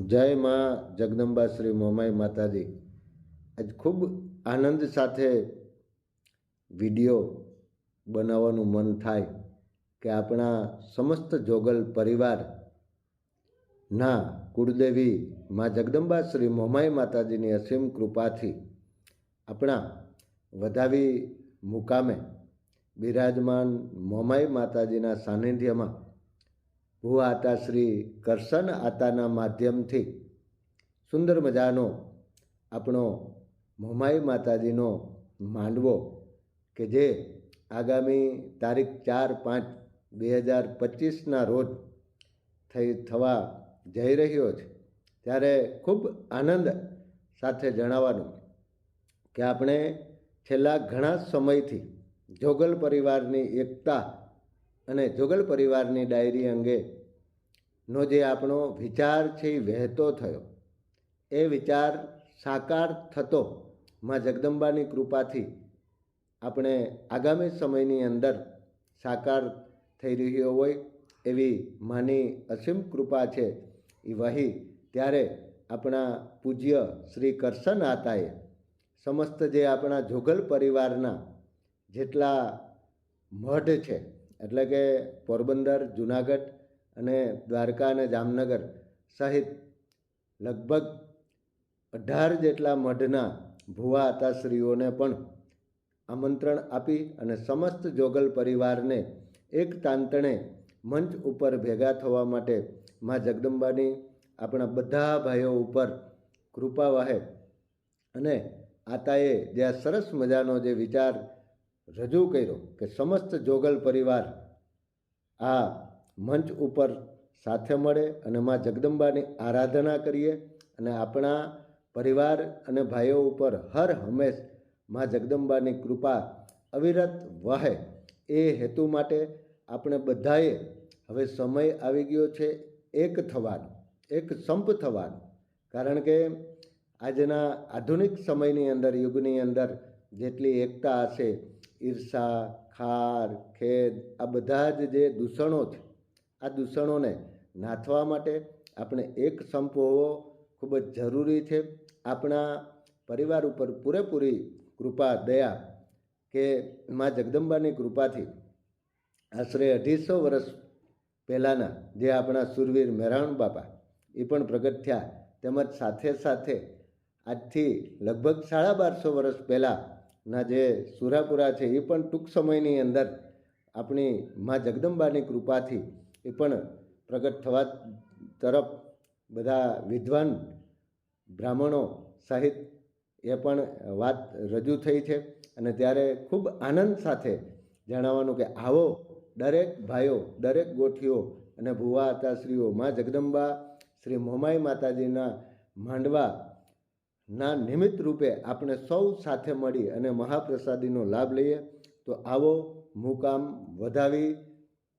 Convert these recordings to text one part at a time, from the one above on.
જય માં જગદંબા શ્રી મોમાઈ માતાજી. આજ ખૂબ આનંદ સાથે વીડિયો બનાવવાનું મન થાય કે આપણા સમસ્ત જોગલ પરિવાર ના કુળદેવી માં જગદંબા શ્રી મોમાઈ માતાજીની અસીમ કૃપાથી આપણા વધાવી મુકામે બિરાજમાન મોમાઈ માતાજીના સાનિધ્યમાં ભૂ આતા શ્રી કરશન આતાના માધ્યમથી સુંદર મજાનો આપણો મોમાઈ માતાજીનો માંડવો કે જે આગામી તારીખ ચાર પાંચ બે હજાર પચીસના રોજ થઈ થવા જઈ રહ્યો છે. ત્યારે ખૂબ આનંદ સાથે જણાવવાનું કે આપણે છેલ્લા ઘણા સમયથી જોગલ પરિવારની એકતા અને જોગલ પરિવારની ડાયરી અંગે નો જે આપણો વિચાર છે એ વહેતો થયો. એ વિચાર સાકાર થતો માં જગદંબાની કૃપાથી આપણે આગામી સમયની અંદર સાકાર થઈ રહ્યો હોય એવી માની અસીમ કૃપા છે. એ વહી ત્યારે આપણા પૂજ્ય શ્રી કરશન આતાએ સમસ્ત જે આપણા જોગલ પરિવારના જેટલા મઢ છે, એટલે કે પોરબંદર, જુનાગઢ અને દ્વારકા અને જામનગર સહિત લગભગ અઢાર જેટલા મઢના ભુવા આતાશ્રીઓને પણ આમંત્રણ આપી અને સમસ્ત જોગલ પરિવારને એક તાંતણે મંચ ઉપર ભેગા થવા માટે મા જગદંબાની આપણા બધા ભાઈઓ ઉપર કૃપા વહે અને આતાએ જે આ સરસ મજાનો જે વિચાર રજૂ કર્યો કે સમસ્ત જોગલ પરિવાર આ મંચ ઉપર સાથે મળે અને મા જગદંબાની આરાધના કરીએ અને આપણા પરિવાર અને ભાઈઓ ઉપર હર હંમેશમાં જગદંબાની કૃપા અવિરત વહે એ હેતુ માટે આપણે બધાએ હવે સમય આવી ગયો છે એક થવાનો, એક સંપ થવાનો. કારણ કે આજના આધુનિક સમયની અંદર, યુગની અંદર જેટલી એકતા હશે, ઈર્ષા, ખાર, ખેદ, આ બધા જ જે દૂષણો છે આ દૂષણોને નાથવા માટે આપણે એક સંપ હોવો ખૂબ જ જરૂરી છે. આપણા પરિવાર ઉપર પૂરેપૂરી કૃપા, દયા કે માં જગદંબાની કૃપાથી આશરે અઢીસો વર્ષ પહેલાંના જે આપણા સુરવીર મહેરાણ બાપા, એ પણ પ્રગટ થયા. તેમજ સાથે સાથે આજથી લગભગ સાડા બારસો વર્ષ પહેલાંના જે સુરાપુરા છે, એ પણ ટૂંક સમયની અંદર આપણી માં જગદંબાની કૃપાથી એ પણ પ્રગટ થવા તરફ બધા વિદ્વાન, બ્રાહ્મણો સહિત એ પણ વાત રજૂ થઈ છે અને ત્યારે ખૂબ આનંદ સાથે જણાવવાનું કે આવો દરેક ભાઈઓ, દરેક ગોઠીઓ અને ભુવા આતાશ્રીઓ મા જગદંબા, શ્રી મોમાઈ માતાજીના માંડવા ના નિમિત્ત રૂપે આપણે સૌ સાથે મળી અને મહાપ્રસાદીનો લાભ લઈએ. તો આવો મુકામ વધાવી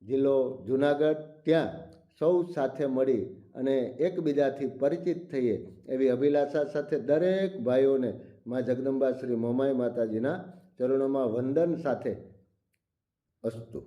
જિલ્લો જુનાગઢ ત્યાં સૌ સાથે મળી અને એકબીજાથી પરિચિત થઈએ એવી અભિલાષા સાથે દરેક ભાઈઓને મા જગદંબા શ્રી મોમાઈ માતાજીના ચરણોમાં વંદન સાથે અસ્તુ.